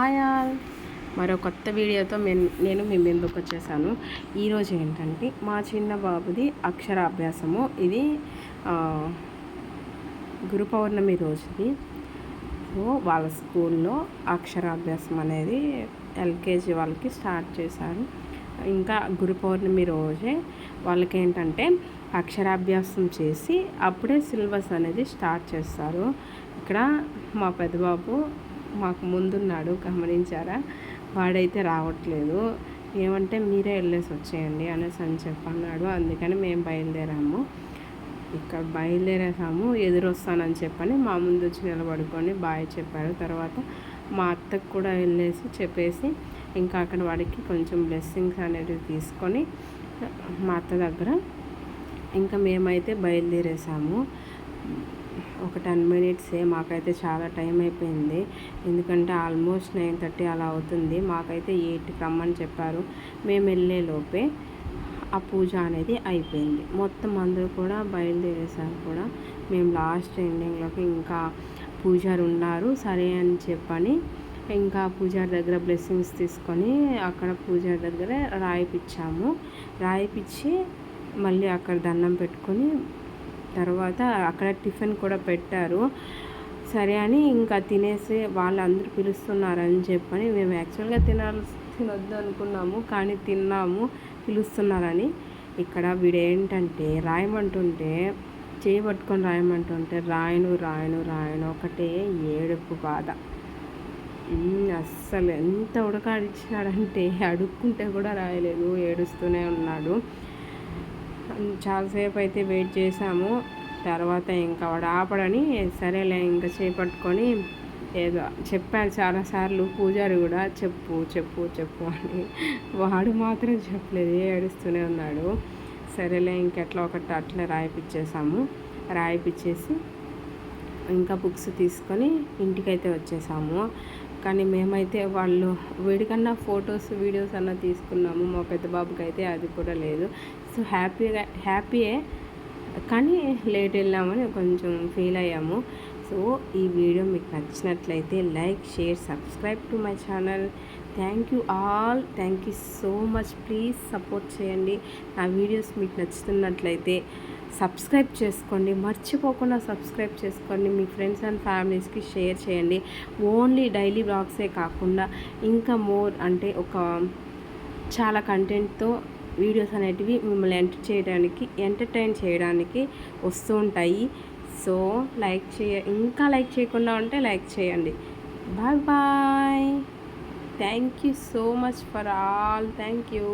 Hi all. మరో కొత్త వీడియోతో నేను మీ ముందుకు వచ్చేసాను. ఈరోజు ఏంటంటే మా చిన్న బాబుది అక్షరాభ్యాసము. ఇది గురు పౌర్ణమి రోజుది. సో వాళ్ళ స్కూల్లో అక్షరాభ్యాసం అనేది ఎల్కేజీ వాళ్ళకి స్టార్ట్ చేశారు. ఇంకా గురు పౌర్ణమి రోజే వాళ్ళకి ఏంటంటే అక్షరాభ్యాసం చేసి అప్పుడే సిలబస్ అనేది స్టార్ట్ చేస్తారు. ఇక్కడ మా పెద్దబాబు మాకు ముందున్నాడు గమనించారా? వాడైతే రావట్లేదు. ఏమంటే మీరే వెళ్ళేసి వచ్చేయండి అనేసి అని చెప్పన్నాడు. అందుకని మేము బయలుదేరాము. ఇక్కడ బయలుదేరేసాము ఎదురొస్తానని చెప్పని మా ముందు వచ్చి నిలబడుకొని బాయ్ చెప్పారు. తర్వాత మా అత్తకు కూడా వెళ్ళేసి చెప్పేసి ఇంకా అక్కడ వాడికి కొంచెం బ్లెస్సింగ్స్ అనేవి తీసుకొని మా అత్త దగ్గర ఇంకా మేమైతే బయలుదేరేసాము. ఒక టెన్ మినిట్సే మాకైతే చాలా టైం అయిపోయింది. ఎందుకంటే ఆల్మోస్ట్ నైన్ థర్టీ అలా అవుతుంది. మాకైతే ఎయిట్కి రమ్మని చెప్పారు. మేము వెళ్ళే లోపే ఆ పూజ అనేది అయిపోయింది. మొత్తం అందరూ కూడా బయలుదేరేసారు కూడా. మేము లాస్ట్ ఎండింగ్లోకి ఇంకా పూజారు ఉన్నారు. సరే అని చెప్పని ఇంకా పూజారి దగ్గర బ్లెస్సింగ్స్ తీసుకొని అక్కడ పూజారి దగ్గర రాయిపిచ్చాము. రాయిపిచ్చి మళ్ళీ అక్కడ దండం పెట్టుకొని తర్వాత అక్కడ టిఫిన్ కూడా పెట్టారు. సరే అని ఇంకా తినేసి వాళ్ళందరూ పిలుస్తున్నారని చెప్పని మేము యాక్చువల్గా తినాలి తినొద్దు అనుకున్నాము కానీ తిన్నాము పిలుస్తున్నారని. ఇక్కడ వీడేంటంటే రాయమంటుంటే చేయి పట్టుకొని రాయమంటుంటే రాయను రాయను రాయను ఒకటే ఏడుపు బాధ. అస్సలు ఎంత ఉడకాడిచ్చినాడంటే అడుక్కుంటే కూడా రాయలేదు ఏడుస్తూనే ఉన్నాడు. చాలాసేపు అయితే వెయిట్ చేసాము తర్వాత ఇంకా వాడు ఆపడని సరేలే ఇంకా చేపట్టుకొని ఏదో చెప్పాను చాలాసార్లు పూజారి కూడా చెప్పు చెప్పు చెప్పు అని. వాడు మాత్రం చెప్పలేదు ఏడుస్తూనే ఉన్నాడు. సరేలే ఇంకెట్లా ఒకటి అట్లా రాయిపిచ్చేసాము. రాయిపిచ్చేసి ఇంకా బుక్స్ తీసుకొని ఇంటికైతే వచ్చేసాము. కానీ మేమైతే వాళ్ళు వీడికన్నా ఫొటోస్ వీడియోస్ అన్న తీసుకున్నాము. మా పెద్ద బాబుకి అయితే అది కూడా లేదు. సో హ్యాపీగా హ్యాపీయే. కానీ లేట్ వెళ్ళామని కొంచెం ఫీల్ అయ్యాము. సో ఈ వీడియో మీకు నచ్చినట్లయితే like share subscribe to my channel. Thank you all. Thank you so much. Please support చేయండి. నా వీడియోస్ మీకు నచ్చుతున్నట్లయితే సబ్స్క్రైబ్ చేసుకోండి. మర్చిపోకుండా సబ్స్క్రైబ్ చేసుకోండి. మీ ఫ్రెండ్స్ అండ్ ఫ్యామిలీస్కి షేర్ చేయండి. ఓన్లీ డైలీ బ్లాగ్సే కాకుండా ఇంకా మోర్ అంటే ఒక చాలా కంటెంట్తో వీడియోస్ అనేటివి మిమ్మల్ని ఎంటర్ చేయడానికి ఎంటర్టైన్ చేయడానికి వస్తూ ఉంటాయి. సో లైక్ చేయ ఇంకా లైక్ చేయకుండా ఉంటే లైక్ చేయండి. Bye bye. Thank you so much for all. Thank you.